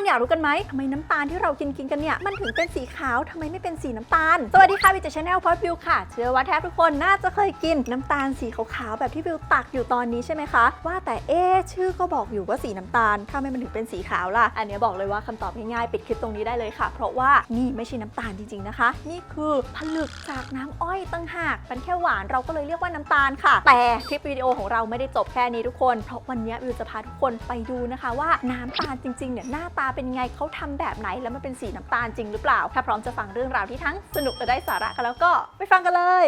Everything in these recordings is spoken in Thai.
คนอยากรู้กันไหมทำไมน้ำตาลที่เรากินกินกันเนี่ยมันถึงเป็นสีขาวทำไมไม่เป็นสีน้ำตาล สวัสดีค่ะวิจชาแนลพอดวิวค่ะ เชื่อว่าแทบทุกคนน่าจะเคยกินน้ำตาลสีขาวๆแบบที่วิวตักอยู่ตอนนี้ใช่ไหมคะ ว่าแต่เอ๊ชื่อก็บอกอยู่ว่าสีน้ำตาลทำไมมันถึงเป็นสีขาวล่ะ อันนี้บอกเลยว่าคำตอบง่ายๆปิดคลิปตรงนี้ได้เลยค่ะ เพราะว่านี่ไม่ใช่น้ำตาลจริงๆนะคะ นี่คือผลึกจากน้ำอ้อยตั้งหากเป็นแค่หวานเราก็เลยเรียกว่าน้ำตาลค่ะ แต่คลิปวิดีโอของเราไม่ได้จบแค่นี้ทุกคน เพราะวันนี้วิวจะพาทุกคนไปดูนะคะว่าน้ำตาลจริงๆเนี่ยหน้าตาเป็นไงเขาทำแบบไหน แล้วมันเป็นสีน้ำตาลจริงหรือเปล่า ถ้าพร้อมจะฟังเรื่องราวที่ทั้งสนุกและได้สาระกันแล้วก็ไปฟังกันเลย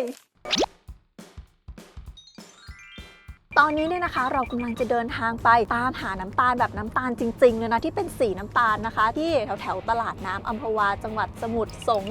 ตอนนี้เนี่ยนะคะเรากำลังจะเดินทางไปตามหาน้ำตาลแบบน้ำตาลจริงๆเลยนะที่เป็นสีน้ำตาลนะคะ ที่แถวแถวๆตลาดน้ำอัมพวาจังหวัดสมุทรสง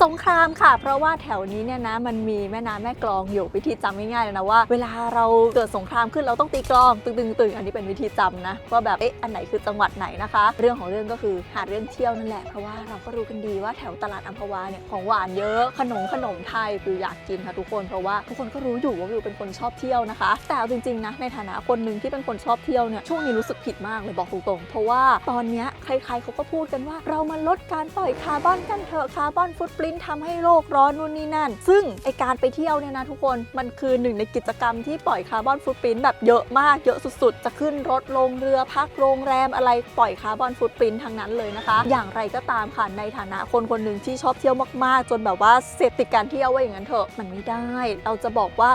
สงครามค่ะ เพราะว่าแถวนี้เนี่ยนะมันมีแม่น้ำแม่กลองอยู่วิธีจำง่ายๆเลยนะว่า เวลาเราเกิดสงครามขึ้นเราต้องตีกลองตึงตึงตึงอันนี้เป็นวิธีจำนะว่าแบบเอ๊ะอันไหนคือจังหวัดไหนนะคะ เรื่องของเรื่องก็คือหาเรื่องเที่ยวนั่นแหละเพราะว่าเราก็รู้กันดีว่าแถวตลาดอัมพวาเนี่ยของหวานเยอะขนมขนมไทยวิวอยากกินค่ะทุกคนเพราะว่าทุกคนก็รู้อยู่ว่าวิวเป็นคนชอบเที่ยวนะคะ แต่จริงๆนะในฐานะคนหนึ่งที่เป็นคนชอบเที่ยวเนี่ยช่วงนี้รู้สึกผิดมากเลยบอกตรงๆเพราะว่าตอนเนี้ยใครๆเขาก็พูดกันว่า เรามาลดการปล่อยคาร์บอนกันเถอะคาร์บอนฟุตปรินท์ทำให้โลกร้อนนู่นนี่นั่น ซึ่งไอการไปเที่ยวเนี่ยนะทุกคนมันคือหนึ่งในกิจกรรมที่ปล่อยคาร์บอนฟุตปรินแบบเยอะมากเยอะสุดๆ จะขึ้นรถลงเรือพักโรงแรมอะไรปล่อยคาร์บอนฟุตปรินท์ทั้งนั้นเลยนะคะ อย่างไรก็ตามค่ะในฐานะคนคนหนึ่งที่ชอบเที่ยวมากๆ จนแบบว่าเสพติดการเที่ยวว่าอย่างนั้นเถอะมันไม่ได้ เราจะบอกว่า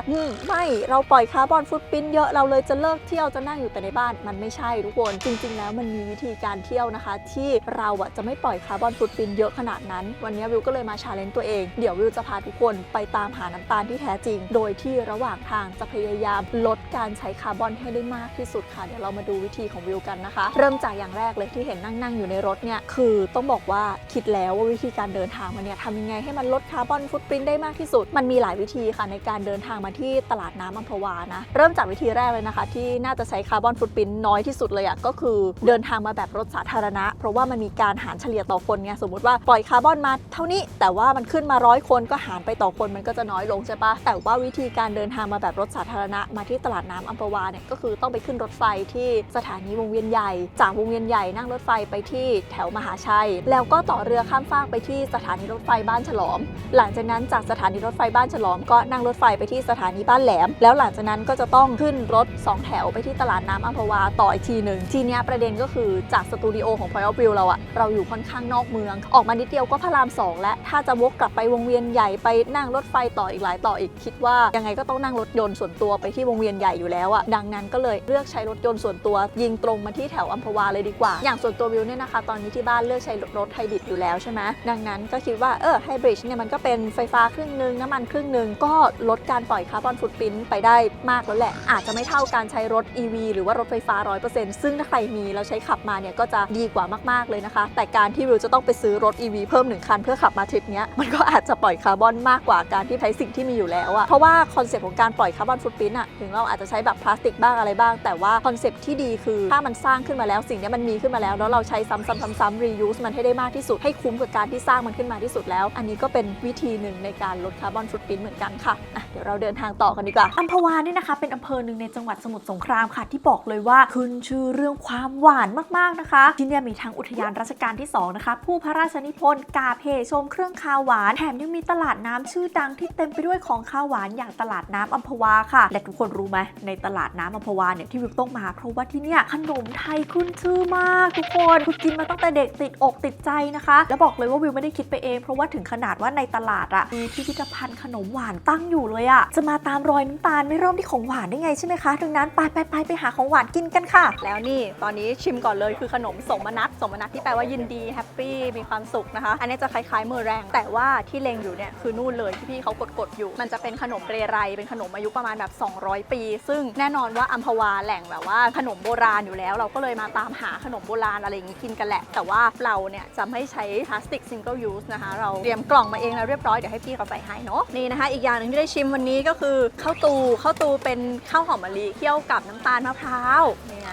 ไม่เราปล่อยคาร์บอนฟุตปรินเยอะเราเลยจะเลิกเที่ยวจะนั่งอยู่แต่ในบ้านมันไม่ใช่ทุกคนจริง ๆ แล้วมันมีวิธีการเที่ยวนะคะ ที่เราอะจะไม่ปล่อยคาร์บอนฟุตปรินเยอะขนาดนั้น วันนี้วิวก็เลยมาชาเลนจ์ตัวเอง เดี๋ยววิวจะพาทุกคนไปตามหาน้ำตาลที่แท้จริง โดยที่ระหว่างทางจะพยายามลดการใช้คาร์บอนให้ได้มากที่สุดค่ะ เดี๋ยวเรามาดูวิธีของวิวกันนะคะ เริ่มจากอย่างแรกเลยที่เห็นนั่งๆอยู่ในรถเนี่ยคือต้องบอกว่าคิดแล้วว่าวิธีการเดินทางมาเนี่ยทำยังไงให้มันลดคาร์บอนฟุตปรินได้มากที่สุด มันมีหลายวิธีค่ะในการเดินทางมาที่ตลาดน้ำอัมพวานะเริ่มจากวิธีแรกเลยนะคะ ที่น่าจะใช้คาร์บอนฟุตปรินน้อยที่สุดเลยอะก็คือเดินทางมาแบบรถสาธารณะ เพราะว่ามันมีการหารเฉลี่ยต่อคนไงสมมติว่าปล่อยคาร์บอนมาเท่านี้แต่แต่ว่ามันขึ้นมาร้อยคนก็หารไปต่อคนมันก็จะน้อยลงใช่ปะแต่ว่าวิธีการเดินทางมาแบบรถสาธารณะมาที่ตลาดน้ำอัมพวาเนี่ยก็คือต้องไปขึ้นรถไฟที่สถานีวงเวียนใหญ่ จากวงเวียนใหญ่นั่งรถไฟไปที่แถวมหาชัย แล้วก็ต่อเรือข้ามฟากไปที่สถานีรถไฟบ้านฉลอม หลังจากนั้นจากสถานีรถไฟบ้านฉลอมก็นั่งรถไฟไปที่สถานีบ้านแหลม แล้วหลังจากนั้นก็จะต้องขึ้นรถสองแถวไปที่ตลาดน้ำอัมพวาต่ออีกทีหนึ่งทีเนี้ยประเด็นก็คือจากสตูดิโอของ Point of View เราอะเราอยู่ค่อนข้างนอกเมือง ออกมานิดเดียวก็พระรามสองและถ้าาจะวกกลับไปวงเวียนใหญ่ไปนั่งรถไฟต่ออีกหลายต่ออีกคิดว่ายังไงก็ต้องนั่งรถยนต์ส่วนตัวไปที่วงเวียนใหญ่อยู่แล้วอะดังนั้นก็เลยเลือกใช้รถยนต์ส่วนตัว ยิงตรงมาที่แถวอัมพวาเลยดีกว่า อย่างส่วนตัววิวเนี่ยนะคะ ตอนนี้ที่บ้านเลือกใช้รถไฮบริดอยู่แล้วใช่ไหมดังนั้นก็คิดว่าเออไฮบริดเนี่ยมันก็เป็นไฟฟ้าครึ่งหนึ่งน้ำมันครึ่งหนึ่งก็ลดการปล่อยคาร์บอนฟุตปรินท์ไปได้มากแล้วแหละ อาจจะไม่เท่าการใช้รถ EV หรือว่ารถไฟฟ้า 100%ซึ่งถ้าใครมีแล้วใช้ขับมาเนี่ยก็จะดีกว่ามากๆเลยนะคะ แต่การที่วิวจะต้องไปซื้อรถ EV เพิ่มหนึ่งคันเพื่อขับมาทริปนี้ยมันก็อาจจะปล่อยคาร์บอนมากกว่าการที่ใช้สิ่งที่มีอยู่แล้วอะเพราะว่าคอนเซปต์ของการปล่อยคาร์บอนฟุตปรินอะถึงเราอาจจะใช้แบบพลาสติกบ้างอะไรบ้าง แต่ว่าคอนเซปต์ที่ดีคือถ้ามันสร้างขึ้นมาแล้วสิ่งนี้มันมีขึ้นมาแล้วแล้วเราใช้ซ้ำๆๆๆ reuse มันให้ได้มากที่สุดให้คุ้มกับการที่สร้างมันขึ้นมาที่สุดแล้ว อันนี้ก็เป็นวิธีหนึ่งในการลดคาร์บอนฟุตปรินเหมือนกันค่ะอะเดี๋ยวเราเดินทางต่อกันดีกว่าอัมพวาเนี่ยนะคะเป็นอำเภอหนึ่งในจังหวัดสมุทรสงครามค่ะ ที่บอกเลยว่าขึ้นชื่อเรื่องความหวานมากๆนะคะที่เนี่ยมีทั้งอุทยานรัชกาลที่2นะคะผู้พระราชนิพนธ์กาเพชมเครื่องคาวหวาน แถมยังมีตลาดน้ำชื่อดังที่เต็มไปด้วยของข้าวหวานอย่างตลาดน้ำอัมพวาค่ะ และทุกคนรู้ไหมในตลาดน้ำอัมพวาเนี่ยที่วิวต้องมาเพราะว่าที่เนี่ยขนมไทยขึ้นชื่อมาก ทุกคนคือกินมาตั้งแต่เด็กติดอกติดใจนะคะ แล้วบอกเลยว่าวิวไม่ได้คิดไปเอง เพราะว่าถึงขนาดว่าในตลาดอะมีพิพิธภัณฑ์ขนมหวานตั้งอยู่เลยอะจะมาตามรอยน้ำตาลไม่เริ่มที่ของหวานได้ไงใช่ไหมคะดังนั้นไปไปไปไปหาของหวานกินกันค่ะ แล้วนี่ตอนนี้ชิมก่อนเลยคือขนมสมนัตสมนัตที่แปลว่ายินดีแฮปปี้มีความสุขนะคะ อันนี้จะคล้ายๆเมอแรงแต่ว่าที่เลงอยู่เนี่ยคือนู่นเลยที่พี่เขากดๆอยู่ มันจะเป็นขนมเรไรเป็นขนมอายุประมาณแบบ 200 ปี ซึ่งแน่นอนว่าอัมพวาแหล่งแบบว่าขนมโบราณอยู่แล้ว เราก็เลยมาตามหาขนมโบราณอะไรอย่างนี้กินกันแหละ แต่ว่าเราเนี่ยจะไม่ใช้พลาสติกซิงเกิลยูสนะคะ เราเตรียมกล่องมาเองแล้วเรียบร้อยเดี๋ยวให้พี่เขาใส่ให้เนาะนี่นะคะ อีกอย่างหนึ่งที่ได้ชิมวันนี้ก็คือข้าวตูข้าวตูเป็นข้าวหอมมะลิเคี่ยวกับน้ำตาลมะพร้าวนี่ไง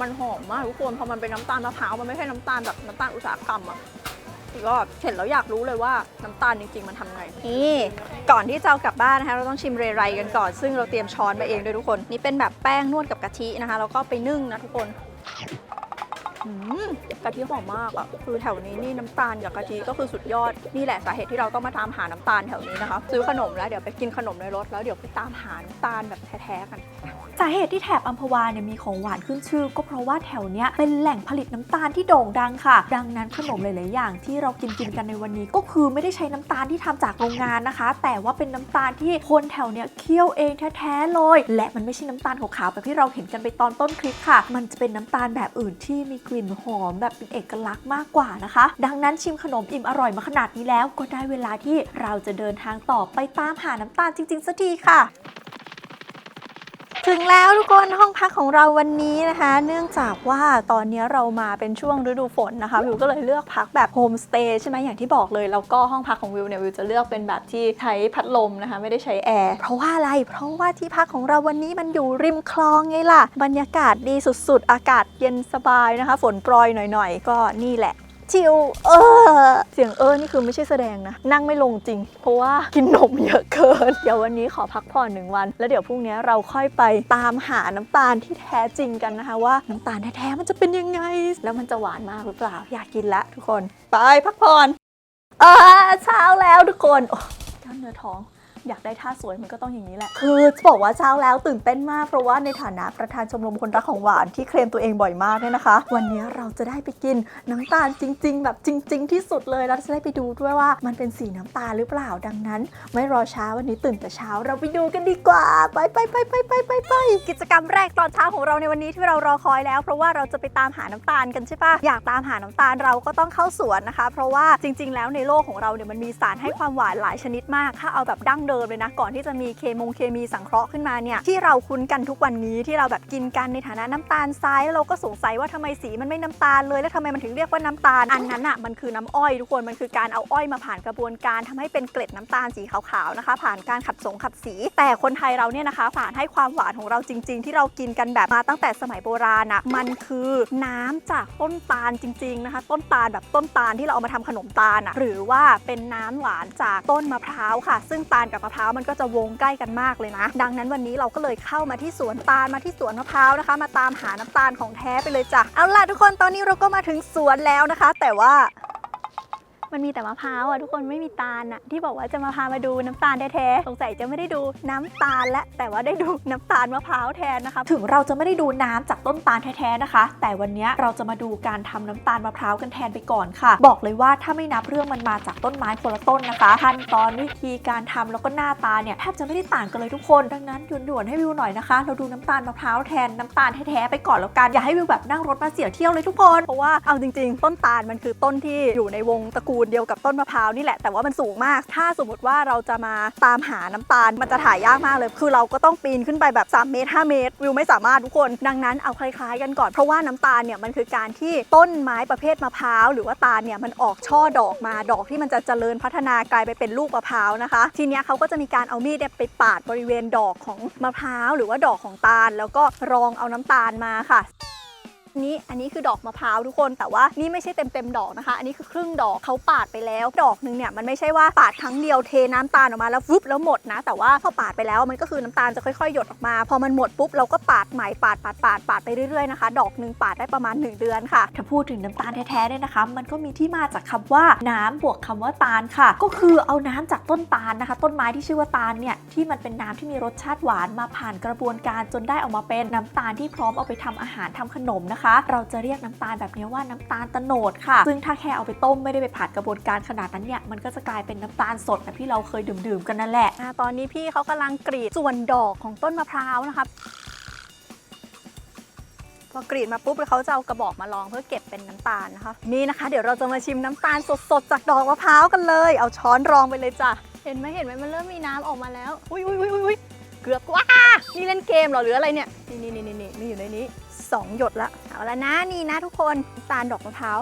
มันหอมมากทุกคนพอมันเป็นน้ำตาลมะพร้าวมันไม่ใช่น้ำตาลแบบน้ำตาลอุตสาหกรรมอะ ก็เห็นแล้วอยากรู้เลยว่าน้ำตาลจริงๆ มันทำไง นี่ก่อนที่จะเอากลับบ้านนะคะเราต้องชิมเรไรกันก่อน ซึ่งเราเตรียมช้อนมาเองด้วยทุกคน นี่เป็นแบบแป้งนวดกับกะทินะคะแล้วก็ไปนึ่งนะทุกคน กะทิหอมมากอะคือแถวนี้นี่น้ำตาลกับกะทิก็คือสุดยอดนี่แหละสาเหตุที่เราต้องมาตามหาน้ำตาลแถวนี้นะคะซื้อขนมแล้วเดี๋ยวไปกินขนมในรถแล้วเดี๋ยวไปตามหาน้ำตาลแบบแท้ๆกันสาเหตุที่แถบอัมพวาเนี่ยมีของหวานขึ้นชื่อ ก็เพราะว่าแถวเนี้ยเป็นแหล่งผลิตน้ำตาลที่โด่งดังค่ะ ดังนั้นขนมหลาย ๆ อย่างที่เรากินกินกันในวันนี้ ก็คือไม่ได้ใช้น้ำตาลที่ทำจากโรงงานนะคะ แต่ว่าเป็นน้ำตาลที่คนแถวเนี้ยเคี่ยวเองแท้ ๆ เลย และมันไม่ใช่น้ำตาลขาวๆแบบที่เราเห็นกันไปตอนต้นคลิปค่ะ มันจะเป็นน้ำตาลแบบอื่นที่มีกลิ่นหอมแบบเป็นเอกลักษณ์มากกว่านะคะ ดังนั้นชิมขนมอิ่มอร่อยมาขนาดนี้แล้ว ก็ได้เวลาที่เราจะเดินทางต่อไปตามหาน้ำตาลจริงๆสักทีค่ะ ถึงแล้วทุกคนห้องพักของเราวันนี้นะคะ เนื่องจากว่าตอนนี้เรามาเป็นช่วงฤดูฝนนะคะวิวก็เลยเลือกพักแบบโฮมสเตย์ใช่ไหมอย่างที่บอกเลยแล้วก็ห้องพักของวิวเนี่ยวิวจะเลือกเป็นแบบที่ใช้พัดลมนะคะไม่ได้ใช้แอร์เพราะว่าอะไรเพราะว่าที่พักของเราวันนี้มันอยู่ริมคลองไงล่ะ บรรยากาศดีสุดๆ อากาศเย็นสบายนะคะ ฝนโปรยหน่อยๆ ก็นี่แหละ ชิวเออเสียงเออนี่คือไม่ใช่แสดงนะ นั่งไม่ลงจริง เพราะว่ากินนมเยอะเกิน เดี๋ยววันนี้ขอพักผ่อนหนึ่งวัน แล้วเดี๋ยวพรุ่งนี้เราค่อยไปตามหาน้ำตาลที่แท้จริงกันนะคะว่าน้ำตาลแท้ๆมันจะเป็นยังไง แล้วมันจะหวานมากหรือเปล่าอยากกินละทุกคน ไปพักผ่อนเออเช้าแล้วทุกคนโอ้กล้ามเนื้อท้อง อยากได้ท่าสวยมันก็ต้องอย่างนี้แหละ คือจะบอกว่าเช้าแล้วตื่นเต้นมากเพราะว่าในฐานะประธานชมรมคนรักของหวานที่เคลมตัวเองบ่อยมากเนี่ยนะคะ วันนี้เราจะได้ไปกินน้ำตาลจริง ๆ แบบจริง ๆ ที่สุดเลยแล้วจะได้ไปดูด้วยว่ามันเป็นสีน้ำตาลหรือเปล่าดังนั้น ไม่รอช้าวันนี้ตื่นแต่เช้าเราไปดูกันดีกว่า ไปไปไปไปไปไปไปกิจกรรมแรกตอนเช้าของเราในวันนี้ที่เรารอคอยแล้ว เพราะว่าเราจะไปตามหาน้ำตาลกันใช่ปะอยากตามหาน้ำตาลเราก็ต้องเข้าสวนนะคะ เพราะว่าจริง ๆ แล้วในโลกของเราเนี่ยมันมีสารให้ความหวานหลายชนิดมาก ถ้าเอาแบบดั้งเดิมเลยนะ ก่อนที่จะมีเคมงเคมีสังเคราะห์ขึ้นมาเนี่ยที่เราคุ้นกันทุกวันนี้ที่เราแบบกินกันในฐานะน้ำตาลทรายแล้วเราก็สงสัยว่าทำไมสีมันไม่น้ำตาลเลย แล้วทำไมมันถึงเรียกว่าน้ำตาลอันนั้นอะมันคือน้ำอ้อยทุกคนมันคือการเอาอ้อยมาผ่านกระบวนการทำให้เป็นเกล็ดน้ำตาลสีขาวๆนะคะ ผ่านการขัดสงขัดสี แต่คนไทยเราเนี่ยนะคะสารให้ความหวานของเราจริง ๆ ที่เรากินกันแบบมาตั้งแต่สมัยโบราณอะมันคือน้ำจากต้นตาลจริง ๆนะคะ ต้นตาลแบบต้นตาลที่เราเอามาทำขนมตาลอะหรือว่าเป็นน้ำหวานจากต้นมะพร้าวค่ะ ซึ่งตาลกับมะพร้าวมันก็จะวงใกล้กันมากเลยนะ ดังนั้นวันนี้เราก็เลยเข้ามาที่สวนตาลมาที่สวนมะพร้าวนะคะ มาตามหาน้ำตาลของแท้ไปเลยจ้ะเอาล่ะทุกคนตอนนี้เราก็มาถึงสวนแล้วนะคะ แต่ว่า มันมีแต่มะพร้าวอะทุกคนไม่มีตาลอะที่บอกว่าจะมาพามาดูน้ำตาลแท้ๆสงสัยจะไม่ได้ดูน้ำตาลและแต่ว่าได้ดูน้ำตาลมะพร้าวแทนนะคะถึงเราจะไม่ได้ดูน้ำจากต้นตาลแท้ๆนะคะ แต่วันนี้เราจะมาดูการทำน้ำตาลมะพร้าวกันแทนไปก่อนค่ะ บอกเลยว่าถ้าไม่นับเรื่องมันมาจากต้นไม้คนละต้นนะคะขั้นตอนวิธีการทำแล้วก็หน้าตาเนี่ยแทบจะไม่ได้ต่างกันเลยทุกคนดังนั้นด่วนๆให้วิวหน่อยนะคะ เราดูน้ำตาลมะพร้าวแทนน้ำตาลแท้ๆไปก่อนแล้วกันอย่าให้วิวแบบนั่งรถมาเสียเที่ยวเลยทุกคนเพราะว่าเอาจริง ๆ ต้นตาลมันคือต้นที่อยู่ในวงตระกูลเดียวกับต้นมะพร้าวนี่แหละแต่ว่ามันสูงมาก ถ้าสมมติว่าเราจะมาตามหาน้ำตาล มันจะถ่ายยากมากเลย คือเราก็ต้องปีนขึ้นไปแบบ 3 เมตร 5 เมตร วิวไม่สามารถทุกคน ดังนั้นเอาคล้ายๆกันก่อน เพราะว่าน้ำตาลเนี่ยมันคือการที่ต้นไม้ประเภทมะพร้าวหรือว่าตาลเนี่ยมันออกช่อดอกมาดอกที่มันจะเจริญพัฒนากลายไปเป็นลูกมะพร้าวนะคะ ทีเนี้ยเขาก็จะมีการเอามีดเนี่ยไปปาดบริเวณดอกของมะพร้าวหรือว่าดอกของตาล แล้วก็รองเอาน้ำตาลมาค่ะ นี้อันนี้คือดอกมะพร้าวทุกคน แต่ว่านี่ไม่ใช่เต็มเต็มดอกนะคะ อันนี้คือครึ่งดอกเขาปาดไปแล้ว ดอกหนึ่งเนี่ยมันไม่ใช่ว่าปาดครั้งเดียวเทน้ำตาลออกมาแล้วฟุบแล้วหมดนะ แต่ว่าพอปาดไปแล้วมันก็คือน้ำตาลจะค่อยๆ หยดออกมา พอมันหมดปุ๊บเราก็ปาดใหม่ปาดปาดปาดปาดไปเรื่อยๆนะคะดอกหนึ่งปาดได้ประมาณ 1 เดือนค่ะ ถ้าพูดถึงน้ำตาลแท้ๆเนี่ยนะคะ มันก็มีที่มาจากคำว่าน้ำบวกคำว่าตาลค่ะ ก็คือเอาน้ำจากต้นตาลนะคะ ต้นไม้ที่ชื่อว่าตาลเนี่ยที่มันเป็นน้ำที่มีรสชาติหวานมาผ่านกระบวนการจนได้ออกมาเป็นน้ำตาลที่พร้อมเอาไปทำอาหารทำขนมนะคะเราจะเรียกน้ำตาลแบบนี้ว่าน้ำตาลตะโนดค่ะ ซึ่งถ้าแค่เอาไปต้มไม่ได้ไปผ่านกระบวนการขนาดนั้นเนี่ยมันก็จะกลายเป็นน้ำตาลสดแบบที่เราเคยดื่มๆกันนั่นแหละตอนนี้พี่เขากำลังกรีดส่วนดอกของต้นมะพร้าวนะคะพอกรีดมาปุ๊บแล้วเขาจะเอากระบอกมาลองเพื่อเก็บเป็นน้ำตาลนะคะ นี่นะคะ เดี๋ยวเราจะมาชิมน้ำตาลสดๆ จากดอกมะพร้าวกันเลย เอาช้อนรองไปเลยจ้ะเห็นไหมเห็นไหมมันเริ่มมีน้ำออกมาแล้ว อุ้ยอุ้ยอุ้ยอุ้ยเกือบว้านี่เล่นเกมเหรอหรืออะไรเนี่ย นี่นี่นี่นี่มีอยู่ในนี้ สองหยดละเอาละนะนี่นะทุกคนตาลดอกมะพร้าว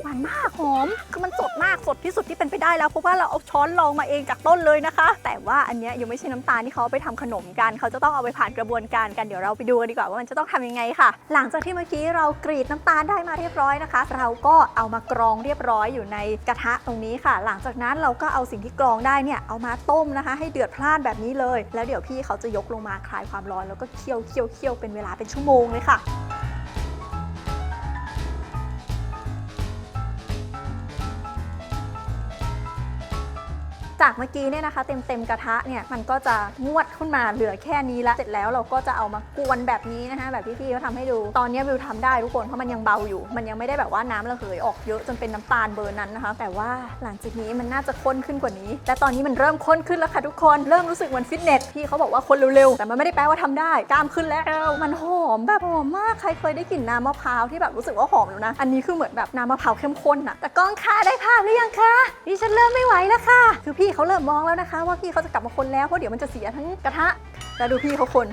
หวานมากหอม คือมันสดมากสดที่สุดที่เป็นไปได้แล้วเพราะว่าเราเอาช้อนลองมาเองจากต้นเลยนะคะ แต่ว่าอันเนี้ยยังไม่ใช่น้ำตาลที่เขาเอาไปทำขนมกัน เขาจะต้องเอาไปผ่านกระบวนการกันเดี๋ยวเราไปดูกันดีกว่าว่ามันจะต้องทำยังไงค่ะ หลังจากที่เมื่อกี้เรากรีดน้ำตาลได้มาเรียบร้อยนะคะ เราก็เอามากรองเรียบร้อยอยู่ในกระทะตรงนี้ค่ะ หลังจากนั้นเราก็เอาสิ่งที่กรองได้เนี่ยเอามาต้มนะคะ ให้เดือดพล่านแบบนี้เลย แล้วเดี๋ยวพี่เขาจะยกลงมาคลายความร้อนแล้วก็เคี่ยวเคี่ยวเคี่ยวเป็นเวลาเป็นชั่วโมงเลยค่ะ จากเมื่อกี้เนี่ยนะคะเต็มเต็มกระทะเนี่ยมันก็จะงวดขึ้นมาเหลือแค่นี้ละเสร็จแล้วเราก็จะเอามากวนแบบนี้นะคะแบบที่พี่เขาทำให้ดูตอนนี้วิวทำได้ทุกคนเพราะมันยังเบาอยู่ มันยังไม่ได้แบบว่าน้ำระเหยออกเยอะจนเป็นน้ำตาลเบอร์นั้นนะคะ แต่ว่าหลังจากนี้มันน่าจะข้นขึ้นกว่านี้และตอนนี้มันเริ่มข้นขึ้นแล้วค่ะทุกคนเริ่มรู้สึกเหมือนฟิตเนสพี่เขาบอกว่าคนเร็วๆแต่มันไม่ได้แปลว่าทำได้กล้ามขึ้นแล้วมันหอมแบบหอมมากใครเคยได้กลิ่นน้ำมะพร้าวที่แบบรู้สึกว่าหอมแล้วนะอันนี้คือเหมือนแบบน้ำมะพร้าวเข้มข้นอะแต่กล้องค่ะได้ภาพหรือยังคะดิฉันเริ่มไม่ไหวแล้วค่ะคือพี่เขาเริ่มมองแล้วนะคะ ว่าพี่เขาจะกลับมาคนแล้วเพราะเดี๋ยวมันจะเสียทั้งกระทะแล้วดูพี่เขาคน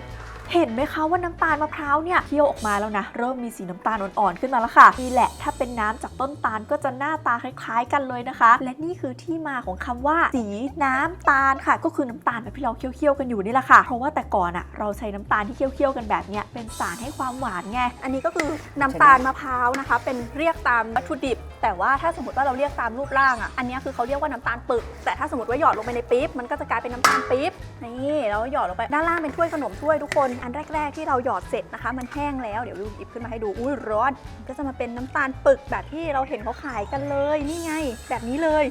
เห็นไหมคะว่าน้ำตาลมะพร้าวเนี่ยเคี่ยวออกมาแล้วนะ เริ่มมีสีน้ำตาลอ่อนๆขึ้นมาแล้วค่ะนี่แหละถ้าเป็นน้ำจากต้นตาลก็จะหน้าตาคล้ายๆ กันเลยนะคะ และนี่คือที่มาของคำว่า สีน้ำตาลค่ะ ก็คือน้ำตาลแบบที่เราเคี่ยวๆกันอยู่นี่แหละค่ะเพราะว่าแต่ก่อนอะเราใช้น้ำตาลที่เคี่ยวๆกันแบบเนี้ยเป็นสารให้ความหวานไงอันนี้ก็คือน้ำตาลมะพร้าวนะคะ เป็นเรียกตามวัตถุดิบ แต่ว่าถ้าสมมติว่าเราเรียกตามรูปร่างอะอันนี้คือเขาเรียกว่าน้ำตาลปึก แต่ถ้าสมมติว่าหยอดลงไปในปี๊บมันก็จะกลายเป็นน้ำตาลปี๊บนี่แล้วหยอดลงไปด้านล่างเป็นถ้วยขนมถ้วยทุกคนอันแรก ๆ ที่เราหยอดเสร็จนะคะ มันแห้งแล้วเดี๋ยวดูหยิบขึ้นมาให้ดูอุ้ยร้อนก็จะมาเป็นน้ำตาลปึกแบบที่เราเห็นเขาขายกันเลยนี่ไง แบบนี้เลย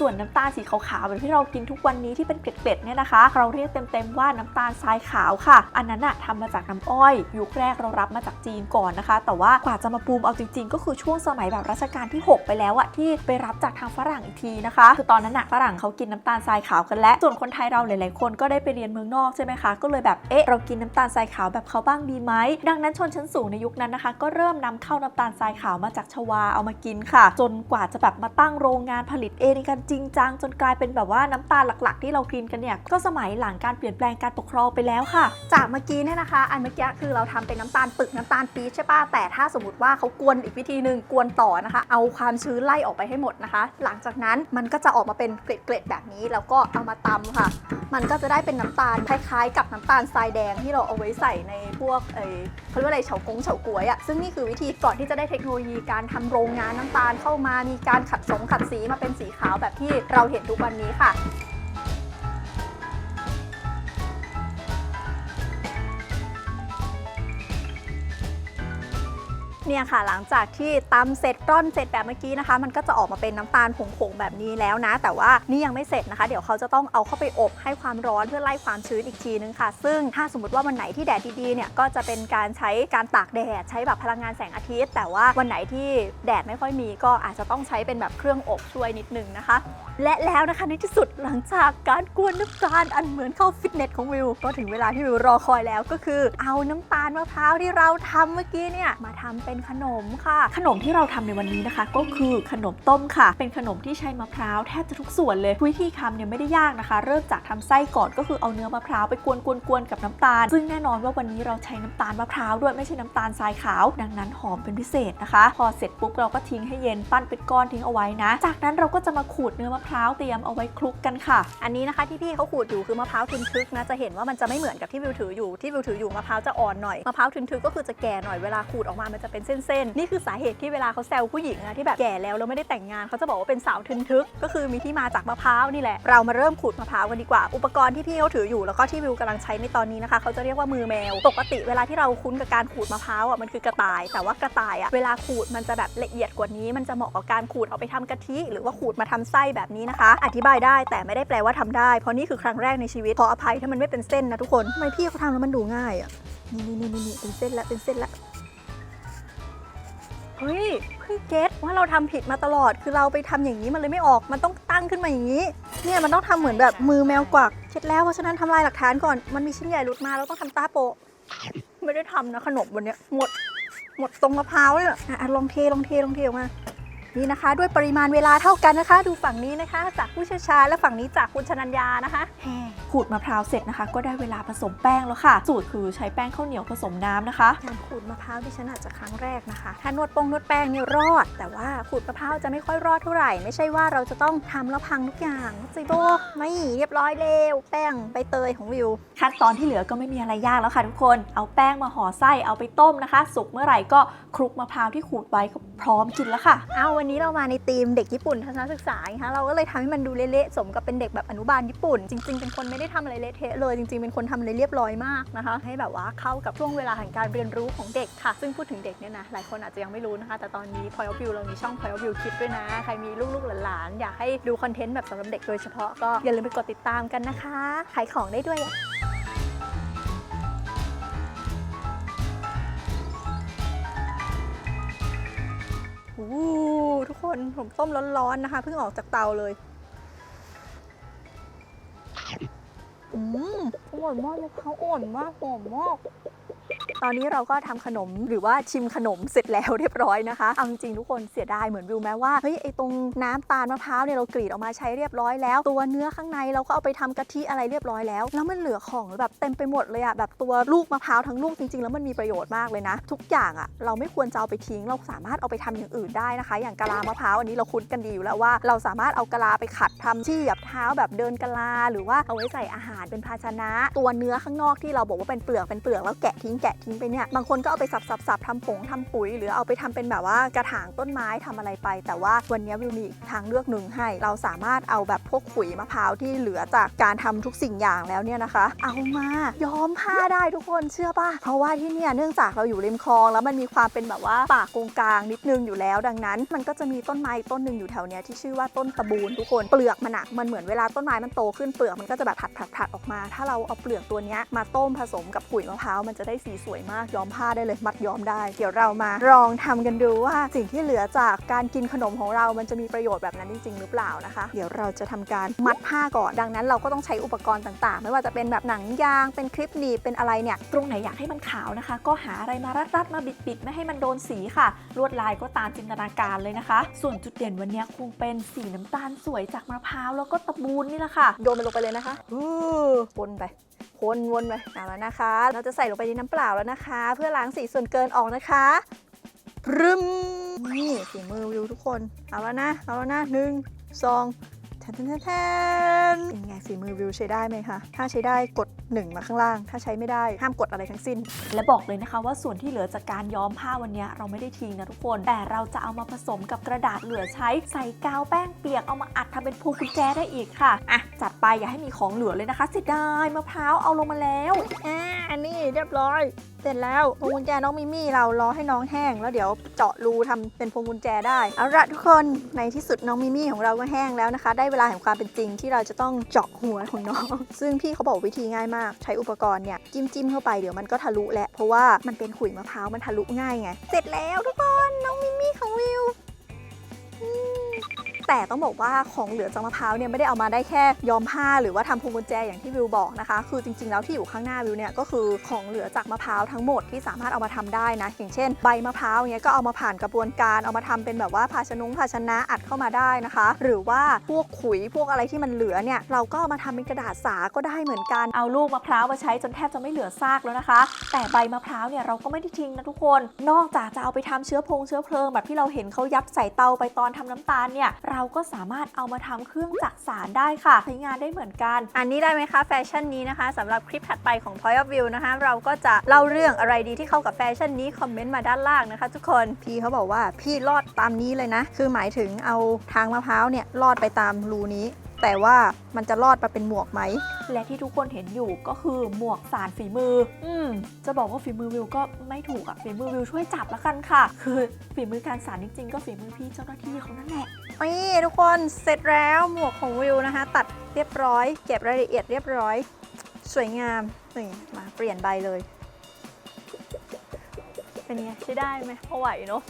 ส่วนน้ำตาลสีขาวๆแบบที่เรากินทุกวันนี้ที่เป็นเกล็ดๆเนี่ยนะคะ เราเรียกเต็มๆว่าน้ำตาลทรายขาวค่ะ อันนั้นอะทำมาจากน้ำอ้อยยุคแรกเรารับมาจากจีนก่อนนะคะ แต่ว่ากว่าจะมาปูมเอาจริง ๆ ก็คือช่วงสมัยแบบรัชกาลที่ 6 ไปแล้วอะที่ไปรับจากทางฝรั่งอีกทีนะคะ คือตอนนั้นอะฝรั่งเขากินน้ำตาลทรายขาวกันแล้ว ส่วนคนไทยเราหลายๆคนก็ได้ไปเรียนเมืองนอกใช่ไหมคะ ก็เลยแบบเอ๊ะเรากินน้ำตาลทรายขาวแบบเขาบ้างดีไหมดังนั้นชนชั้นสูงในยุคนั้นนะคะ ก็เริ่มนำเข้าน้ำตาลทรายขาวมาจากชวาเอามากินค่ะ จนกว่าจะแบบมาตั้งโรงงานผลิตเองกันจริงจังจนกลายเป็นแบบว่าน้ำตาลหลัก ๆ ที่เรากินกันเนี่ยก็สมัยหลังการเปลี่ยนแปลงการปกครองไปแล้วค่ะ จากเมื่อกี้เนี่ยนะคะ อันเมื่อกี้คือเราทำเป็นน้ำตาลปึกน้ำตาลปี๊บใช่ป่ะแต่ถ้าสมมติว่าเขากวนอีกวิธีหนึ่งกวนต่อนะคะ เอาความชื้นไล่ออกไปให้หมดนะคะ หลังจากนั้นมันก็จะออกมาเป็นเกล็ดๆแบบนี้ แล้วก็เอามาตำค่ะ มันก็จะได้เป็นน้ำตาลคล้ายๆ กับน้ำตาลทรายแดงที่เราเอาไว้ใส่ในพวกเออเขาเรียกว่าอะไรเฉากงเฉาก๊วยอะซึ่งนี่คือวิธีก่อนที่จะได้เทคโนโลยีการทำโรงงานน้ำตาลเข้ามามีการขัดสงขัดสีมาเป็นสีขาวแบบที่เราเห็นทุกวันนี้ค่ะ เนี่ยค่ะหลังจากที่ตำเสร็จร่อนเสร็จแบบเมื่อกี้นะคะ มันก็จะออกมาเป็นน้ำตาลผงๆแบบนี้แล้วนะ แต่ว่านี่ยังไม่เสร็จนะคะ เดี๋ยวเขาจะต้องเอาเข้าไปอบให้ความร้อนเพื่อไล่ความชื้นอีกทีนึงค่ะ ซึ่งถ้าสมมติว่าวันไหนที่แดดดีๆเนี่ยก็จะเป็นการใช้การตากแดดใช้แบบพลังงานแสงอาทิตย์ แต่ว่าวันไหนที่แดดไม่ค่อยมีก็อาจจะต้องใช้เป็นแบบเครื่องอบช่วยนิดนึงนะคะ และแล้วนะคะในที่สุดหลังจากการกวนน้ำตาลอันเหมือนเข้าฟิตเนสของวิวก็ถึงเวลาที่วิวรอคอยแล้วก็คือ เอาน้ำตาลมะพร้าวที่เราทำเมื่อกี้เนี่ยมาทำเป็นขนมค่ะ ขนมที่เราทำในวันนี้นะคะ ก็คือขนมต้มค่ะ เป็นขนมที่ใช้มะพร้าวแทบจะทุกส่วนเลยวิธีทำเนี่ยไม่ได้ยากนะคะ เริ่มจากทำไส้ก่อนก็คือเอาเนื้อมะพร้าวไปกวนๆๆกับน้ำตาล ซึ่งแน่นอนว่าวันนี้เราใช้น้ำตาลมะพร้าวด้วยไม่ใช่น้ำตาลทรายขาว ดังนั้นหอมเป็นพิเศษนะคะ พอเสร็จปุ๊บเราก็ทิ้งให้เย็นปั้นเป็นก้อนทิ้งเอาไว้นะ จากนั้นเราก็จะมาขูดเนื้อมะพร้าวเตรียมเอาไว้คลุกกันค่ะ อันนี้นะคะที่พี่เขาขูดอยู่คือมะพร้าวทึนทึกนะจะเห็นว่ามันจะไม่เหมือนกับที่วิวถืออยู่ที่วิวถืออยู่มะพร้าวจะอ่อนหน่อยมะพร้าวทึนทึกก็คือจะแก่หน่อยเวลาขูดออกมามันจะเป็นเส้นๆ นี่คือสาเหตุที่เวลาเขาแซวผู้หญิงอะที่แบบแก่แล้วแล้วไม่ได้แต่งงานเขาจะบอกว่าเป็นสาวทึนทึก ก็คือมีที่มาจากมะพร้าวนี่แหละ เรามาเริ่มขูดมะพร้าวกันดีกว่า อุปกรณ์ที่พี่เขาถืออยู่แล้วก็ที่วิวกำลังใช้ในตอนนี้นะคะเขาจะเรียกว่ามือแมว ปกติเวลาที่เราคุ้นกับการขูดมะพร้าวอะมันคือกระต่าย แต่ว่ากระต่ายอะเวลาขูดมันจะแบบละเอียดกว่านี้ มันจะเหมาะกับการขูดเอาไปทำกะทิ หรือว่าขูดมาทำไส้แบบนี้นะคะ อธิบายได้แต่ไม่ได้แปลว่าทำได้ เพราะนี่คือครั้งแรกในชีวิตขออภัยถ้ามันไม่เป็นเส้นนะทุกคนทำไมพี่เขาทำแล้วมันดูง่ายอะนี่นี่นี่นี่เป็นเส้นละเป็นเส้นละ เฮ้ยเพิ่งเก็ตว่าเราทำผิดมาตลอด คือเราไปทำอย่างนี้มันเลยไม่ออก มันต้องตั้งขึ้นมาอย่างนี้ เนี่ยมันต้องทำเหมือนแบบมือแมวกวักเช็ดแล้วเพราะฉะนั้นทำลายหลักฐานก่อน มันมีชิ้นใหญ่หลุดมาเราต้องทำตาโปะไม่ได้ทำนะขนมวันนี้หมด หมดตรงมะพร้าวเลยอะลองเทลองเทลองเทออกมา นี่นะคะ ด้วยปริมาณเวลาเท่ากันนะคะ ดูฝั่งนี้นะคะ จากผู้เชี่ยวชาญและฝั่งนี้จากคุณชนัญญานะคะแฮขูดมะพร้าวเสร็จนะคะ ก็ได้เวลาผสมแป้งแล้วค่ะ สูตรคือใช้แป้งข้าวเหนียวผสมน้ำนะคะการขูดมะพร้าวที่ฉันอาจจะครั้งแรกนะคะ ถ้านวดปงนวดแป้งเนี่ยรอด แต่ว่าขูดมะพร้าวจะไม่ค่อยรอดเท่าไหร่ ไม่ใช่ว่าเราจะต้องทำแล้วพังทุกอย่างจิโบไม่เรียบร้อยเร็วแป้งใบเตยของวิว ขั้นตอนที่เหลือก็ไม่มีอะไรยากแล้วค่ะทุกคน เอาแป้งมาห่อไส้เอาไปต้มนะคะ สุกเมื่อไหร่ก็คลุกมะพร้าวที่ขูดไว้ก็ พร้อมกินแล้วค่ะ เอาวันนี้เรามาในทีมเด็กญี่ปุ่นทัศนศึกษานะคะเราก็เลยทำให้มันดูเละๆสมกับเป็นเด็กแบบอนุบาลญี่ปุ่น จริง ๆ เป็นคนไม่ได้ได้ทำอะไรเละเทะเลย จริง ๆ เป็นคนทำอะไรเรียบร้อยมากนะคะ ให้แบบว่าเข้ากับช่วงเวลาแห่งการเรียนรู้ของเด็กค่ะ ซึ่งพูดถึงเด็กเนี่ยนะหลายคนอาจจะยังไม่รู้นะคะ แต่ตอนนี้ Point of View เรามีช่อง Point of View Kids ด้วยนะใครมีลูกๆหลานๆอยากให้ดูคอนเทนต์แบบสำหรับเด็กโดยเฉพาะก็อย่าลืมไปกดติดตามกันนะคะขายของได้ด้วย วู้ทุกคนผมต้มร้อนๆนะคะเพิ่งออกจากเตาเลยอืมอร่อยมากเลยเขาอ่อนมากหอมมาก ตอนนี้เราก็ทำขนมหรือว่าชิมขนมเสร็จแล้วเรียบร้อยนะคะเอาจริงทุกคนเสียดายเหมือนวิวแม้ว่าเฮ้ยไอตรงน้ำตาลมะพร้าวเนี่ยเรากรีดออกมาใช้เรียบร้อยแล้ว ตัวเนื้อข้างในเราก็เอาไปทำกะทิอะไรเรียบร้อยแล้ว แล้วมันเหลือของแบบเต็มไปหมดเลยอะแบบตัวลูกมะพร้าวทั้งลูกจริงๆ แล้วมันมีประโยชน์มากเลยนะ ทุกอย่างอะเราไม่ควรจะเอาไปทิ้ง เราสามารถเอาไปทำอย่างอื่นได้นะคะ อย่างกะลามะพร้าวอันนี้เราคุ้นกันดีอยู่แล้วว่า เราสามารถเอากะลาไปขัดทำที่หยับเท้าแบบเดินกะลา หรือว่าเอาไว้ใส่อาหารเป็นภาชนะ ตัวเนื้อข้างนอกที่เราบอกว่าเป็นเปลือกเป็นเปลือกแล้วแกะทิ้งแกะทิ้งไปเนี่ยบางคนก็เอาไปสับสับสับทำผงทำปุ๋ย หรือเอาไปทำเป็นแบบว่ากระถางต้นไม้ทำอะไรไป แต่ว่าวันนี้วิวมีทางเลือกหนึ่งให้ เราสามารถเอาแบบพวกขุยมะพร้าวที่เหลือจากการทำทุกสิ่งอย่างแล้วเนี่ยนะคะ เอามาย้อมผ้าได้ทุกคนเชื่อป่ะเพราะว่าที่เนี่ยเนื่องจากเราอยู่ริมคลอง แล้วมันมีความเป็นแบบว่าป่ากงกลางนิดนึงอยู่แล้ว ดังนั้น มันก็จะมีต้นไม้ต้นหนึ่งอยู่แถวเนี้ยที่ชื่อว่าต้นตะบูนทุกคนเปลือกมันอะมันเหมือนเวลาต้นไม้มันโตขึ้นเปลือกมันก็จะแบบผัดผัดผัดออกมา ถ้าเราเอาเปลือกตัวเนี้ยมาต้มผสมกับขุยมะพร้าวมันจะได้สีสวยมากย้อมผ้าได้เลยมัดย้อมได้ เดี๋ยวเรามาลองทำกันดูว่าสิ่งที่เหลือจากการกินขนมของเรามันจะมีประโยชน์แบบนั้นจริง ๆ หรือเปล่านะคะ เดี๋ยวเราจะทำการมัดผ้าก่อนดังนั้น เราก็ต้องใช้อุปกรณ์ต่างๆ ไม่ว่าจะเป็นแบบหนังยางเป็นคลิปหนีบเป็นอะไรเนี่ยตรงไหนอยากให้มันขาวนะคะ ก็หาอะไรมารัดๆมาบิดๆไม่ให้มันโดนสีค่ะ ลวดลายก็ตามจินตนาการเลยนะคะ ส่วนจุดเด่นวันนี้คงเป็นสีน้ำตาลสวยจากมะพร้าวแล้วก็ตะบูนนี่แหละค่ะโยนมันลงไปเลยนะคะอือวนไป วนวนไปเอาแล้วนะคะ เราจะใส่ลงไปในน้ำเปล่าแล้วนะคะ เพื่อล้างสีส่วนเกินออกนะคะพรึมนี่ฝีมือวิวทุกคน เอาแล้วนะ เอาแล้วนะหนึ่งสอง ทนแทนแทนแทนเป็นไงฝีมือวิวใช้ได้ไหมคะ ถ้าใช้ได้กดหนึ่งมาข้างล่าง ถ้าใช้ไม่ได้ห้ามกดอะไรทั้งสิ้น และบอกเลยนะคะว่าส่วนที่เหลือจากการย้อมผ้าวันนี้เราไม่ได้ทิ้งนะทุกคน แต่เราจะเอามาผสมกับกระดาษเหลือใช้ใส่กาวแป้งเปียกเอามาอัดทำเป็นพวงกุญแจได้อีกค่ะอะจัดไปอย่าให้มีของเหลือเลยนะคะเสียดายมะพร้าวเอาลงมาแล้วอ่าอันนี้เรียบร้อยเสร็จแล้วพวงกุญแจน้องมิมี่เรารอให้น้องแห้ง แล้วเดี๋ยวเจาะรูทำเป็นพวงกุญแจได้เอาละทุกคนในที่สุดน้องมิมี่ของเราก็แห้งแล้วนะคะ ได้เวลาแห่งความเป็นจริงที่เราจะต้องเจาะหัวของน้อง ซึ่งพี่เขาบอกวิธีง่ายมาก ใช้อุปกรณ์เนี่ยจิ้มจิ้มๆเข้าไปเดี๋ยวมันก็ทะลุแหละเพราะว่ามันเป็นขุยมะพร้าวมันทะลุง่ายไง เสร็จแล้วทุกคนน้องมิมี่ของวิว แต่ต้องบอกว่าของเหลือจากมะพร้าวเนี่ยไม่ได้เอามาได้แค่ย้อมผ้าหรือว่าทำพวงกุญแจอย่างที่วิวบอกนะคะ คือจริงๆแล้วที่อยู่ข้างหน้าวิวเนี่ยก็คือของเหลือจากมะพร้าวทั้งหมดที่สามารถเอามาทำได้นะ อย่างเช่น ใบมะพร้าวเงี้ยก็เอามาผ่านกระบวนการเอามาทำเป็นแบบว่าภาชนุงภาชนะอัดเข้ามาได้นะคะ หรือว่าพวกขุยพวกอะไรที่มันเหลือเนี่ยเราก็ามาทำเป็นกระดาษสาก็ได้เหมือนกันเอาลูกมะพร้าวมาใช้จนแทบจะไม่เหลือซากแล้วนะคะ แต่ใบมะพร้าวเนี่ยเราก็ไม่ได้ทิ้งนะทุกคน นอกจากจะเอาไปทำเชื้อพงเชื้อเพลิงแบบที่เราเห็นเขายัดใส่เตาไปตอนทำน้ำตาลเนี่ยเราก็สามารถเอามาทำเครื่องจักสารได้ค่ะ ใช้งานได้เหมือนกัน อันนี้ได้ไหมคะแฟชั่นนี้นะคะสำหรับคลิปถัดไปของ Point of View นะคะ เราก็จะเล่าเรื่องอะไรดีที่เข้ากับแฟชั่นนี้ คอมเมนต์มาด้านล่างนะคะ ทุกคนพี่เขาบอกว่าพี่ลอดตามนี้เลยนะ คือหมายถึงเอาทางมะพร้าวเนี่ยลอดไปตามรูนี้แต่ว่ามันจะลอดมาเป็นหมวกไหม และที่ทุกคนเห็นอยู่ก็คือหมวกสารฝีมือ อืม จะบอกว่าฝีมือวิวก็ไม่ถูกอะฝีมือวิวช่วยจับละกันค่ะ คือฝีมือการสารจริงๆ ก็ฝีมือพี่เจ้าหน้าที่เขานั่นแหละ นี่ทุกคนเสร็จแล้วหมวกของวิวนะคะ ตัดเรียบร้อย เก็บรายละเอียดเรียบร้อย สวยงามนี่มาเปลี่ยนใบเลย เป็นไงใช้ได้ไหมพอไหวเนาะ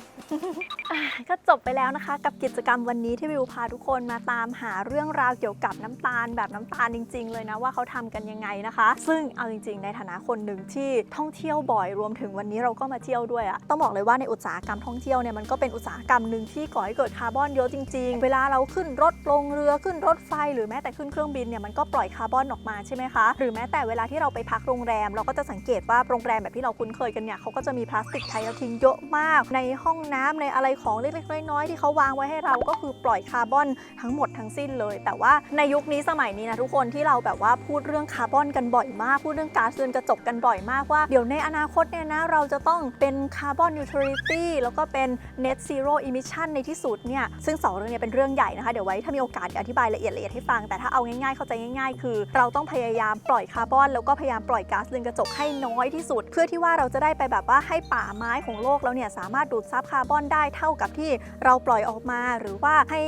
ก็จบไปแล้วนะคะ กับกิจกรรมวันนี้ที่วิวพาทุกคนมาตามหาเรื่องราวเกี่ยวกับน้ำตาลแบบน้ำตาลจริง ๆ เลยนะว่าเขาทำกันยังไงนะคะ ซึ่งเอาจริง ๆ ในฐานะคนหนึ่งที่ท่องเที่ยวบ่อยรวมถึงวันนี้เราก็มาเที่ยวด้วยอะต้องบอกเลยว่าในอุตสาหกรรมท่องเที่ยวเนี่ยมันก็เป็นอุตสาหกรรมหนึ่งที่ก่อให้เกิดคาร์บอนเยอะจริง ๆ เวลาเราขึ้นรถลงเรือขึ้นรถไฟ หรือแม้แต่ขึ้นเครื่องบินเนี่ยมันก็ปล่อยคาร์บอนออกมาใช่ไหมคะหรือแม้แต่เวลาที่เราไปพักโรงแรม เราก็จะสังเกตว่าโรงแรมแบบที่เราคุ้นเคยกันเนี่ยเขาก็จะมีพลาสติกใช้แล้วทิ้งเยอะมากในห้องน้ำในอะไรของเล็กๆน้อยๆที่เขาวางไว้ให้เราก็คือปล่อยคาร์บอนทั้งหมดทั้งสิ้นเลย แต่ว่าในยุคนี้สมัยนี้นะทุกคนที่เราแบบว่าพูดเรื่องคาร์บอนกันบ่อยมาก พูดเรื่องก๊าซเรือนกระจกกันบ่อยมากว่าเดี๋ยวในอนาคตเนี่ยนะเราจะต้องเป็นคาร์บอนนิวทรัลิตี้แล้วก็เป็น net zero emission ในที่สุดเนี่ยซึ่งสองเรื่องเนี้เป็นเรื่องใหญ่นะคะเดี๋ยวไว้ถ้ามีโอกาสอธิบายละเอียดละเอียดให้ฟัง แต่ถ้าเอาง่ายๆเข้าใจง่ายๆ คือ เราต้องพยายามปล่อยคาร์บอนแล้วก็พยายามปล่อยก๊าซเรือนกระจกให้น้อยที่สุด เพื่อที่ว่าเราจะได้ไปแบบว่าให้ป่าไม้ของโลกเราเนี่ยสามารถดูดซับคาร์บอนได้เท่ากับที่เราปล่อยออกมา หรือว่าให้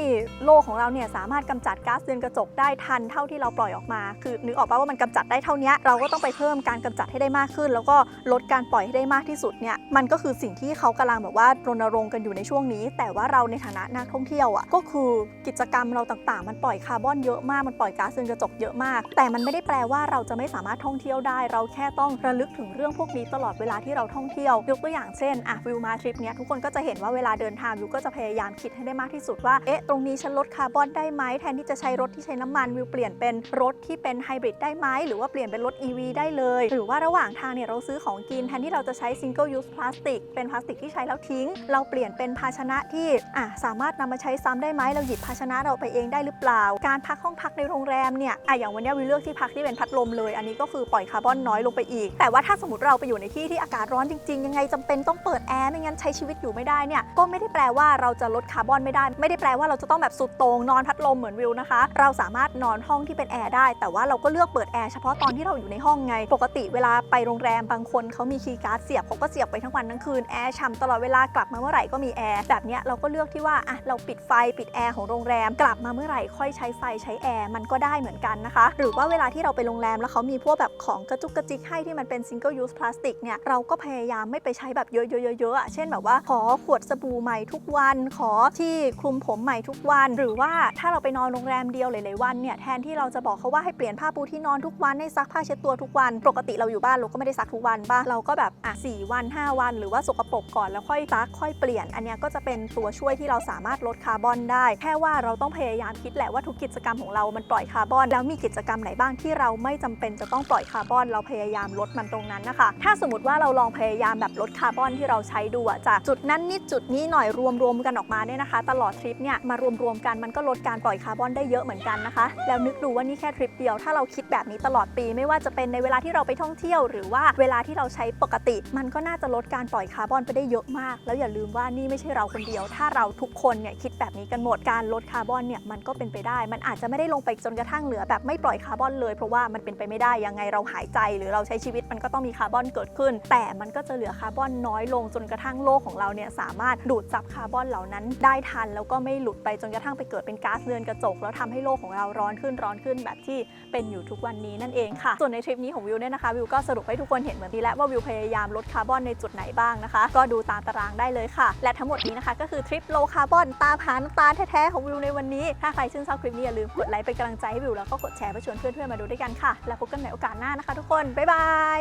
โลกของเราเนี่ยสามารถกำจัดก๊าซเรือนกระจกได้ทันเท่าที่เราปล่อยออกมา คือนึกออกปะว่ามันกำจัดได้เท่านี้เราก็ต้องไปเพิ่มการกำจัดให้ได้มากขึ้น แล้วก็ลดการปล่อยให้ได้มากที่สุดเนี่ยมันก็คือสิ่งที่เขากำลังแบบว่ารณรงค์กันอยู่ในช่วงนี้ แต่ว่าเราในฐานะนักท่องเที่ยวอะก็คือกิจกรรมเราต่างๆ มันปล่อยคาร์บอนเยอะมากมันปล่อยก๊าซเรือนกระจกเยอะมาก แต่มันไม่ได้แปลว่าเราจะไม่สามารถท่องเที่ยวได้ เราแค่ต้องระลึกถึงเรื่องพวกนี้ตลอดเวลาที่เราท่องเที่ยวยกตัวอย่างเช่นอะวิวมาทริปเนี้ยทุกคนก็จะเห็นว่าเวลาเดินทางวิวก็จะพยายามคิดให้ได้มากที่สุดว่า เอ๊ะ ตรงนี้ฉันลดคาร์บอนได้ไหมแทนที่จะใช้รถที่ใช้น้ำมันวิวเปลี่ยนเป็นรถที่เป็นไฮบริดได้ไหมหรือว่าเปลี่ยนเป็นรถ EV ได้เลย หรือว่าระหว่างทางเนี่ยเราซื้อของกินแทนที่เราจะใช้ single use plastic เป็นพลาสติกที่ใช้แล้วทิ้ง เราเปลี่ยนเป็นภาชนะที่อะสามารถนำมาใช้ซ้ำได้ไหมเราหยิบภาชนะเราไปเองได้หรือเปล่า การพักห้องพักในโรงแรมเนี่ยอะอย่างวันนี้วิวเลือกที่พักที่เป็นพัดลมเลย อันนี้ก็คือปล่อยคาร์บอนน้อยลงไปอีก แต่ว่าถ้าสมมติเราไปอยู่ในที่ที่อากาศร้อนจริง ๆ ยังไงจำเป็นต้องเปิดแอร์ไม่งั้นใช้ชีวิตอยู่ไม่ได้เนี่ยก็ไม่ได้แปลว่าเราจะลดคาร์บอนไม่ได้ ไม่ได้แปลว่าเราจะต้องแบบสุดโต่งนอนพัดลมเหมือนวิวนะคะ เราสามารถนอนห้องที่เป็นแอร์ได้ แต่ว่าเราก็เลือกเปิดแอร์เฉพาะตอนที่เราอยู่ในห้องไง ปกติเวลาไปโรงแรมบางคนเขามีคีย์การ์ดเสียบเขาก็เสียบไปทั้งวันทั้งคืนแอร์ฉ่ำตลอดเวลากลับมาเมื่อไหร่ก็มีแอร์แบบนี้เราก็เลือกที่ว่าอะเราปิดไฟปิดแอร์ของโรงแรมกลับมาเมื่อไหร่ค่อยใช้ไฟใช้แอร์มันก็ได้เหมือนกันนะคะ หรือว่าเวลาที่เราไปโรงแรมแล้วเขามีพวกแบบของกระจุกกระจิกให้ที่มันเป็น single use plastic เนี่ยเราก็พยายามไม่ไปใช้แบบเยอะๆๆๆเช่นแบบว่าขอขวดสบู่ใหม่ทุกวัน ขอที่คลุมผมใหม่ทุกวัน หรือว่าถ้าเราไปนอนโรงแรมเดียวหลายๆวันเนี่ยแทนที่เราจะบอกเขาว่าให้เปลี่ยนผ้าปูที่นอนทุกวันให้ซักผ้าเช็ดตัวทุกวัน ปกติเราอยู่บ้านเราก็ไม่ได้ซักทุกวันป่ะเราก็แบบอะสี่วัน 5 วัน หรือว่าสกปรกก่อนแล้วค่อยซักค่อยเปลี่ยน อันนี้ก็จะเป็นตัวช่วยที่เราสามารถลดคาร์บอนได้ แค่ว่าเราต้องพยายามคิดแหละว่าทุกกิจกรรมของเรามันปล่อยคาร์บอน แล้วมีกิจกรรมไหนบ้างที่เราไม่จำเป็นจะต้องปล่อยคาร์บอน เราพยายามลดมันตรงนั้นนะคะ ถ้าสมมติว่าเราลองพยายามแบบลดคาร์บอนที่เราใช้ดูอะจากจุดนั้นนิดจุดนี้หน่อยรวมๆกันออกมาเนี่ยนะคะ ตลอดทริปเนี่ยมารวมๆกันมันก็ลดการปล่อยคาร์บอนได้เยอะเหมือนกันนะคะ แล้วนึกดูว่านี่แค่ทริปเดียวถ้าเราคิดแบบนี้ตลอดปีไม่ว่าจะเป็นในเวลาที่เราไปท่องเที่ยว หรือว่าเวลาที่เราใช้ปกติ มันก็น่าจะลดการปล่อยคาร์บอนไปได้เยอะมาก แล้วอย่าลืมว่านี่ไม่ใช่เราคนเดียว ถ้าเราทุกคนเนี่ยคิดแบบนี้กันหมดการลดคาร์บอนเนี่ยมันก็เป็นไปได้ มันอาจจะไม่ได้ลงไปจนกระทั่งเหลือแบบไม่ปล่อยคาร์บอนเลยเพราะว่ามันเป็นไปไม่ได้ยังไงเราหายใจ หรือเราใช้ชีวิตมันก็ต้องมีคาร์บอนเกิดขึ้น แต่มันก็จะเหลือคาร์บอนน้อยลงจนกระทั่งโลกของเราเนี่ยสามารถดูดซับคาร์บอนเหล่านั้นได้ทัน แล้วก็ไม่หลุดไปจนกระทั่งไปเกิดเป็นก๊าซเรือนกระจก แล้วทำให้โลกของเราร้อนขึ้นร้อนขึ้นแบบที่เป็นอยู่ทุกวันนี้นั่นเองค่ะ ส่วนในทริปนี้ของวิวเนี่ยนะคะวิวก็สรุปให้ทุกคนเห็นเหมือนที่แล้วว่าวิวพยายามลดคาร์บอนในจุดไหนบ้างนะคะ ก็ดูตามตารางได้เลยค่ะ และทั้งหมดนี้นะคะก็คือทริปโลคาร์บอนตามหาน้ำตาลแท้ๆของวิวในวันนี้ ถ้าใครชื่นชอบคลิปนี้อย่าลืมกดไลค์เป็นกำลังใจให้วิวแล้วก็กดแชร์เพื่อชวนเพื่อนๆมาดูด้วยกันค่ะ แล้วพบกันใหม่โอกาสหน้านะคะ ทุกคนบ๊ายบาย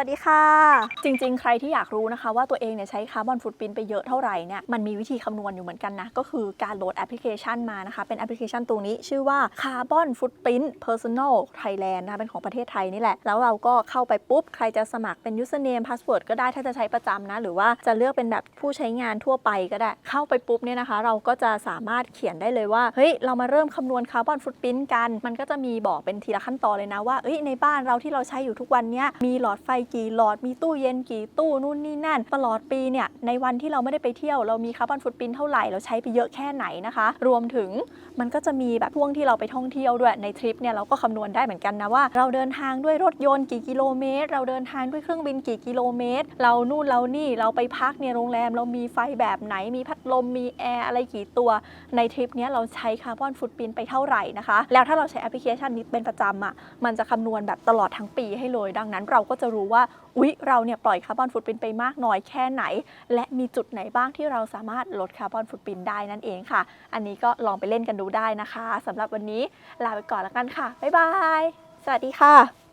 วัสดีค่ะ จริงๆ ใครที่อยากรู้นะคะ ว่าตัวเองเนี่ยใช้คาร์บอนฟุตปรินไปเยอะเท่าไหร่เนี่ยมันมีวิธีคำนวณอยู่เหมือนกันนะ ก็คือการโหลดแอปพลิเคชันมานะคะ เป็นแอปพลิเคชันตัวนี้ชื่อว่า Carbon Footprint Personal Thailand นะคะเป็นของประเทศไทยนี่แหละ แล้วเราก็เข้าไปปุ๊บ ใครจะสมัครเป็น username password ก็ได้ถ้าจะใช้ประจำนะ หรือว่าจะเลือกเป็นแบบผู้ใช้งานทั่วไปก็ได้ เข้าไปปุ๊บเนี่ยนะคะ เราก็จะสามารถเขียนได้เลยว่าเฮ้ยเรามาเริ่มคำนวณคาร์บอนฟุตปรินกัน มันก็จะมีบอกเป็นทีละขั้นตอนเลยนะว่าเอ้ยในบ้านเราที่เราใช้อยู่ทุกวันเนี้ยมีหลอดไฟกี่หลอดมีตู้เย็นกี่ตู้นู่นนี่นั่น ตลอดปีเนี่ยในวันที่เราไม่ได้ไปเที่ยว เรามีคาร์บอนฟุตปรินเท่าไหร่เราใช้ไปเยอะแค่ไหนนะคะ รวมถึงมันก็จะมีแบบช่วงที่เราไปท่องเที่ยวด้วยในทริปเนี่ยเราก็คำนวณได้เหมือนกันนะว่า เราเดินทางด้วยรถยนต์กี่กิโลเมตร เราเดินทางด้วยเครื่องบินกี่กิโลเมตร เรานู่นเรานี่เราไปพักเนี่ยโรงแรม เรามีไฟแบบไหนมีพัดลมมีแอร์อะไรกี่ตัวในทริปเนี้ยเราใช้คาร์บอนฟุตปรินไปเท่าไหร่นะคะ แล้วถ้าเราใช้แอปพลิเคชันนี้เป็นประจำอะมันจะคำนวณแบบตลอดทั้งปีให้เลย ดังนั้นเราก็จะรู้ว่าอุ๊ยเราเนี่ยปล่อยคาร์บอนฟุตปรินไปมากน้อยแค่ไหน และมีจุดไหนบ้างที่เราสามารถลดคาร์บอนฟุตปรินได้นั่นเองค่ะ อันนี้ก็ลองไปเล่นกันดูได้นะคะสำหรับวันนี้ลาไปก่อนแล้วกันค่ะบ๊ายบายสวัสดีค่ะ